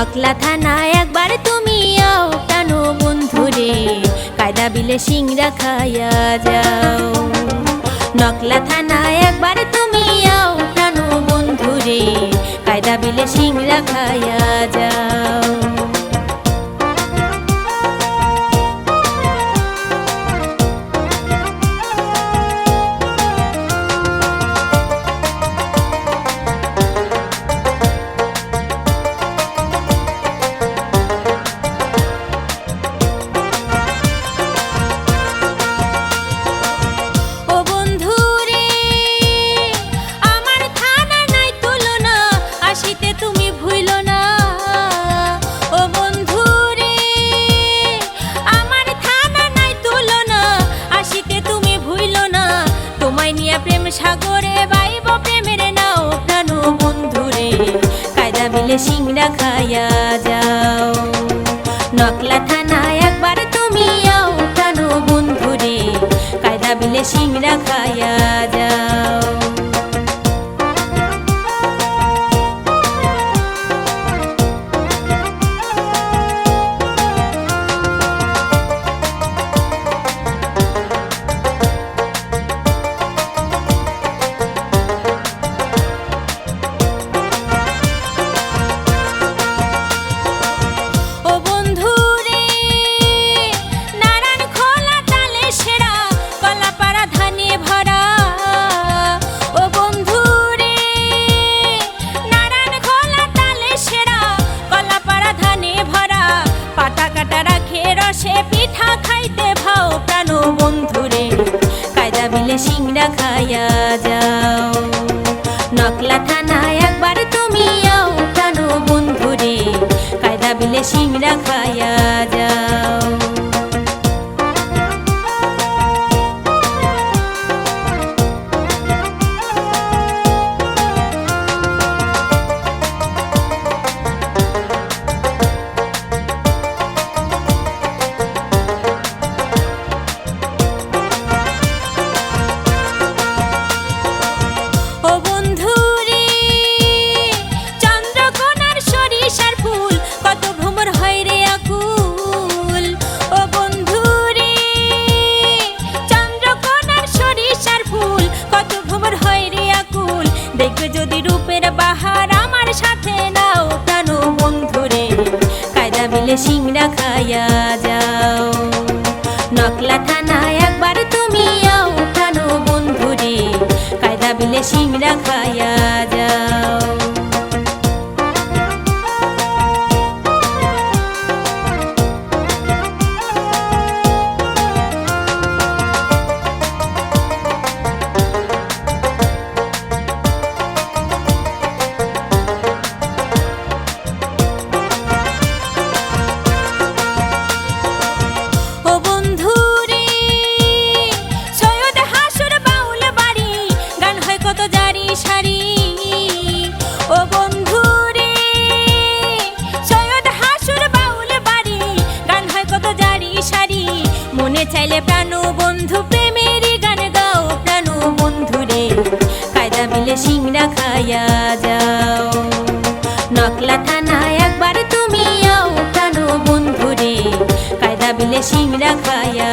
নকলা থানা একবার তুমি আও কেন বন্ধুরে কায়দা বিলে সিংরা খাইয়া যাও। নকলা থানা একবার তুমি আও কেন বন্ধুরে কায়দা বিলে সিংরা খাইয়া সাগরে বাইব প্রেমের নাও প্রাণ বন্ধুরে। কায়দা মিলে সিংড়া খাইয়া যাও। নকলা থানা একবার তুমি আও প্রাণ বন্ধুরে। কায়দা মিলে সিংড়া খাইয়া যাও। পাতা কাটা রাখে, রসে পিঠা খাইতে ভাও প্রাণ বন্ধুরে। কায়দা মিলে সিংড়া খাইয়া যাও। নকলা থানায় একবার তুমি আও প্রাণ বন্ধুরে। কায়দা মিলে সিংড়া খাইয়া রূপের বাহার আমার সাথে নাও টানো বন্ধুরে। কায়দা বিলে সিংড়া খাইয়া যাও। নকলা থানা একবার তুমি আও টানো বন্ধুরে। কায়দা বিলে সিংড়া খাইয়া যাও। সিংড়া খাইয়া যাও। নকলা থানায় একবার তুমি আও প্রাণ বন্ধুরে কায়দা বিলে সিংড়া খাইয়া